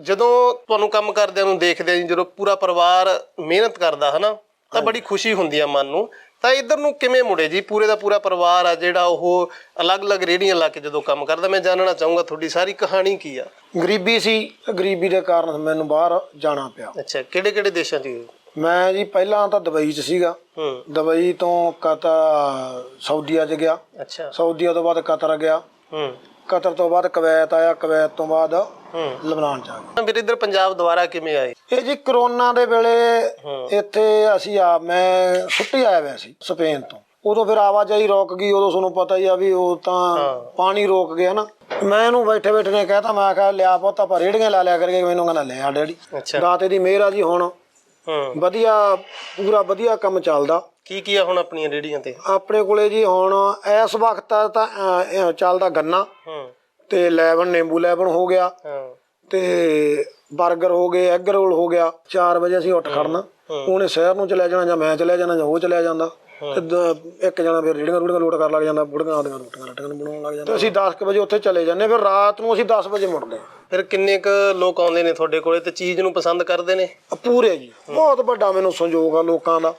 ਜਦੋਂ ਤੁਹਾਨੂੰ ਕੰਮ ਕਰਦਿਆਂ ਨੂੰ ਦੇਖਦੇ ਆ ਜੀ ਜਦੋਂ ਪੂਰਾ ਪਰਿਵਾਰ ਮਿਹਨਤ ਕਰਦਾ ਹਨਾ ਤਾਂ ਬੜੀ ਖੁਸ਼ੀ ਹੁੰਦੀ ਆ ਮਨ ਨੂੰ। ਤਾਂ ਇੱਧਰ ਨੂੰ ਕਿਵੇਂ ਮੁੜੇ ਜੀ? ਪੂਰੇ ਦਾ ਪੂਰਾ ਪਰਿਵਾਰ ਆ ਜਿਹੜਾ ਉਹ ਅਲੱਗ-ਅਲੱਗ ਰੇੜੀਆਂ ਲਾ ਕੇ ਜਦੋਂ ਕੰਮ ਕਰਦਾ ਮੈਂ ਜਾਣਨਾ ਚਾਹੂੰਗਾ ਤੁਹਾਡੀ ਸਾਰੀ ਕਹਾਣੀ ਕੀ ਆ? ਗਰੀਬੀ ਸੀ ਗਰੀਬੀ ਦੇ ਕਾਰਨ ਮੈਨੂੰ ਬਾਹਰ ਜਾਣਾ ਪਿਆ। ਅੱਛਾ ਕਿਹੜੇ-ਕਿਹੜੇ ਦੇਸ਼ਾਂ 'ਚ? ਮੈਂ ਜੀ ਪਹਿਲਾਂ ਤਾਂ ਦੁਬਈ 'ਚ ਸੀਗਾ। ਹੂੰ। ਦੁਬਈ ਤੋਂ ਕਤਰ ਸਾਊਦੀਆ 'ਚ ਗਿਆ। ਅੱਛਾ। ਸਾਊਦੀਆ ਤੋਂ ਬਾਅਦ ਕਤਰ ਗਿਆ। ਹੂੰ। ਕਤਰ ਤੋਂ ਬਾਅਦ ਕੁਵੈਤ ਆਇਆ ਕੁਵੈਤ ਤੋਂ ਬਾਅਦ ਹੂੰ। ਲਬਨਾਨ ਚ ਆ ਗਿਆ ਫਿਰ ਇੱਧਰ ਪੰਜਾਬ ਦੁਆਰਾ ਕਿਵੇਂ ਆਏ? ਇਹ ਜੀ ਕਰੋਨਾ ਦੇ ਵੇਲੇ ਇੱਥੇ ਅਸੀਂ ਆ ਮੈਂ ਛੁੱਟੀ ਆਇਆ ਹੋਇਆ ਸੀ ਸਪੇਨ ਤੋਂ। ਉਦੋਂ ਫਿਰ ਆਵਾਜਾਈ ਰੁਕ ਗਈ ਉਦੋਂ ਤੁਹਾਨੂੰ ਪਤਾ ਹੀ ਆ ਵੀ ਉਹ ਤਾਂ ਪਾਣੀ ਰੋਕ ਗਿਆ ਨਾ। ਮੈਂ ਇਹਨੂੰ ਬੈਠੇ ਬੈਠੇ ਨੇ ਕਹਿਤਾ ਮੈਂ ਕਿਹਾ ਲਿਆ ਪੁੱਤ ਆਪਾਂ ਰੇੜੀਆਂ ਲਾ ਲਿਆ ਕਰਕੇ ਮੈਨੂੰ ਕਹਿੰਦਾ ਲੈ ਆ ਡੈਡੀ। ਅੱਛਾ। ਦਾਤੇ ਦੀ ਮਿਹਰ ਆ ਜੀ ਹੁਣ। ਵਧੀਆ ਪੂਰਾ ਵਧੀਆ ਕੰਮ ਚੱਲਦਾ। ਕੀ ਕੀ ਆ ਹੁਣ ਆਪਣੀਆਂ ਰੇੜੀਆਂ ਤੇ? ਆਪਣੇ ਕੋਲੇ ਜੀ ਹੁਣ ਇਸ ਵਕਤ ਤਾਂ ਅਹ, ਚੱਲਦਾ ਗੰਨਾ। ਹੂੰ। ਤੇ ਲੈਵਨ ਨਿੰਬੂ ਲੈਵਨ ਹੋ ਗਿਆ। ਹਾਂ। ਤੇ 버ਗਰ ਹੋ ਗਏ ਐਗ ਰੋਲ ਹੋ ਗਿਆ। 4 ਵਜੇ ਅਸੀਂ ਉੱਠ ਖੜਨਾ। ਉਹਨੇ ਸ਼ਹਿਰ ਨੂੰ ਚਲੇ ਜਾਣਾ ਜਾਂ ਮੈਂ ਚਲੇ ਜਾਣਾ ਜਾਂ ਉਹ ਚਲਿਆ ਜਾਂਦਾ। ਤੇ ਦ- ਇੱਕ ਜਣਾ ਫਿਰ ਰੇੜੀਆਂ ਰੂੜੀਆਂ ਲੋਟ ਕਰ ਲੱਗ ਜਾਂਦਾ ਬੁੜੀਆਂ ਆਦੀਆਂ ਰੋਟੀਆਂ ਰਟੀਆਂ ਬਣਾਉਣ ਲੱਗ ਜਾਂਦਾ। ਤੇ ਅਸੀਂ 10 ਕੁ ਵਜੇ ਉੱਥੇ ਚਲੇ ਜਾਂਦੇ ਫਿਰ ਰਾਤ ਨੂੰ ਅਸੀਂ 10 ਵਜੇ ਮੁੜਦੇ ਹਾਂ। ਫਿਰ ਕਿੰਨੇ ਕ ਲੋਕ ਆਉਂਦੇ ਨੇ ਤੁਹਾਡੇ ਕੋਲੇ ਤੇ ਚੀਜ਼ ਨੂੰ ਪਸੰਦ ਕਰਦੇ ਨੇ? ਆ ਪੂਰੇ ਜੀ ਬਹੁਤ ਵੱਡਾ ਮੈਨੂੰ ਸੰਯੋਗ ਆ ਲੋਕਾਂ ਦਾ।